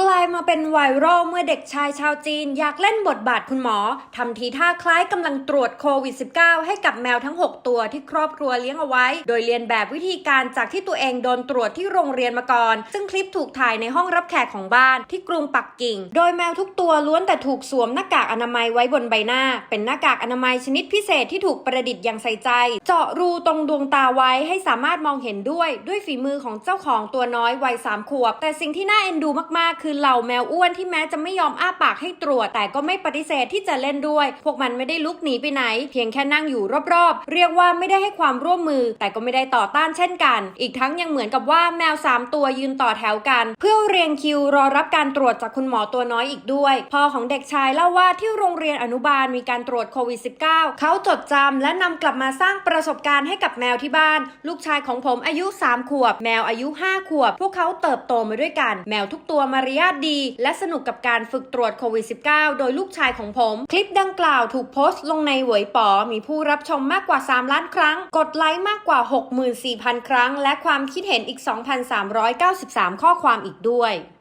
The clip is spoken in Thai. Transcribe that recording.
กลายมาเป็นไวรัลเมื่อเด็กชายชาวจีน อยากเล่นบทบาทคุณหมอทำทีท่าคล้ายกำลังตรวจโควิด -19 ให้กับแมวทั้ง 6 ตัวที่ครอบครัวเลี้ยงเอาไว้ โดยเรียนแบบวิธีการจากที่ตัวเองโดนตรวจที่โรงเรียนมาก่อน ซึ่งคลิปถูกถ่ายในห้องรับแขกของบ้านที่กรุงปักกิ่ง โดยแมวทุกตัวล้วนแต่ถูกสวมหน้ากากอนามัยไว้บนใบหน้า เป็นหน้ากากอนามัยชนิดพิเศษที่ถูกประดิษฐ์อย่างใส่ใจ เจาะรูตรงดวงตาไว้ให้สามารถมองเห็นด้วยด้วยฝีมือของเจ้าของตัวน้อยวัยสามขวบ แต่สิ่งที่น่าเอ็นดูมากๆคือเหล่าแมวอ้วนที่แม้จะไม่ยอมอ้าปากให้ตรวจ แต่ก็ไม่ปฏิเสธที่จะเล่นด้วย พวกมันไม่ได้ลุกหนีไปไหน เพียงแค่นั่งอยู่รอบๆ เรียกว่าไม่ได้ให้ความร่วมมือ แต่ก็ไม่ได้ต่อต้านเช่นกัน อีกทั้งยังเหมือนกับว่าแมวสามตัวยืนต่อแถวกัน เพื่อเรียงคิวรอรับการตรวจจากคุณหมอตัวน้อยอีกด้วย พ่อของเด็กชายเล่าว่าที่โรงเรียนอนุบาลมีการตรวจโควิด -19 เขาจดจำและนำกลับมาสร้างประสบการณ์ให้กับแมวที่บ้าน ลูกชายของผมอายุ 3 ขวบ แมวอายุ 5 ขวบ พวกเขาเติบโตมาด้วยกัน แมวทุกตัวมาเรียาทดี และสนุกกับการฝึกตรวจโควิด -19 โดยลูกชายของผม คลิปดังกล่าวถูกโพสต์ลงในหวยป๋อมีผู้รับชมมากกว่า 3 ล้านครั้ง กดไลค์มากกว่า 64,000 ครั้ง และความคิดเห็นอีก 2,393 ข้อความอีกด้วย